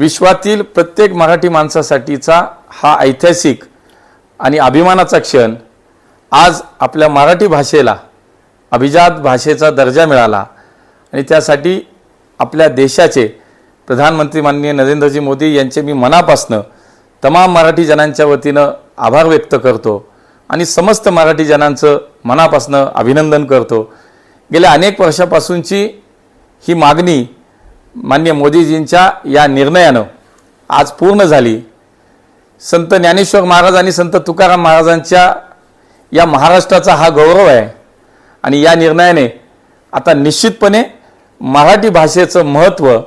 विश्वातील प्रत्येक मराठी माणसासाठीचा हा ऐतिहासिक आणि अभिमानाचा क्षण. आज आपल्या मराठी भाषेला अभिजात भाषेचा दर्जा मिळाला आणि त्यासाठी आपल्या देशाचे प्रधानमंत्री माननीय नरेंद्रजी मोदी यांचे मी मनापासनं तमाम मराठी जनांच्या वतीनं आभार व्यक्त करतो आणि समस्त मराठी जनांचं मनापासनं अभिनंदन करतो. गेल्या अनेक वर्षापासूनची ही मागणी मान्य मोदीजींच्या या निर्णयानं आज पूर्ण झाली. संत ज्ञानेश्वर महाराज आणि संत तुकाराम महाराजांच्या या महाराष्ट्राचा हा गौरव आहे. आणि या निर्णयाने आता निश्चितपणे मराठी भाषेचं महत्त्व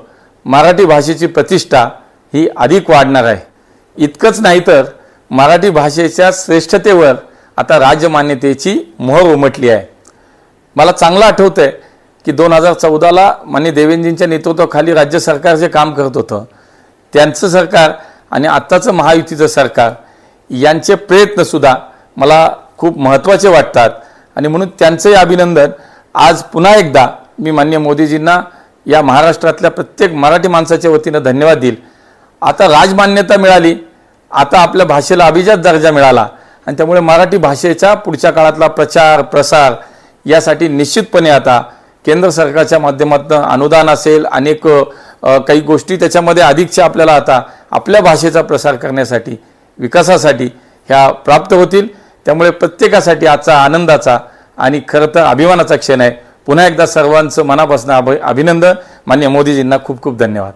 मराठी भाषेची प्रतिष्ठा ही अधिक वाढणार आहे. इतकंच नाही तर मराठी भाषेच्या श्रेष्ठतेवर आता राजमान्यतेची मोहर उमटली आहे. मला चांगलं आठवतं आहे की दोन हजार चौदाला मान्य देवेंद्रजींच्या नेतृत्वाखाली राज्य सरकार जे काम करत होतं त्यांचं सरकार आणि आत्ताचं महायुतीचं सरकार यांचे प्रयत्नसुद्धा मला खूप महत्त्वाचे वाटतात. आणि म्हणून त्यांचंही अभिनंदन. आज पुन्हा एकदा मी मान्य मोदीजींना या महाराष्ट्रातल्या प्रत्येक मराठी माणसाच्या वतीनं धन्यवाद देईल. आता राजमान्यता मिळाली. आता आपल्या भाषेला अभिजात दर्जा मिळाला. आणि त्यामुळे मराठी भाषेचा पुढच्या काळातला प्रचार प्रसार यासाठी निश्चितपणे आता केंद्र सरकारच्या माध्यमातून अनुदान असेल अनेक काही गोष्टी त्याच्यामध्ये अधिकच्या आपल्याला आता आपल्या भाषेचा प्रसार करण्यासाठी विकासासाठी ह्या प्राप्त होतील. त्यामुळे प्रत्येकासाठी आजचा आनंदाचा आणि खरं तर अभिमानाचा क्षण आहे. पुन्हा एकदा सर्वांचं मनापासून अभ अभिनंदन. मान्य मोदीजींना खूप खूप धन्यवाद.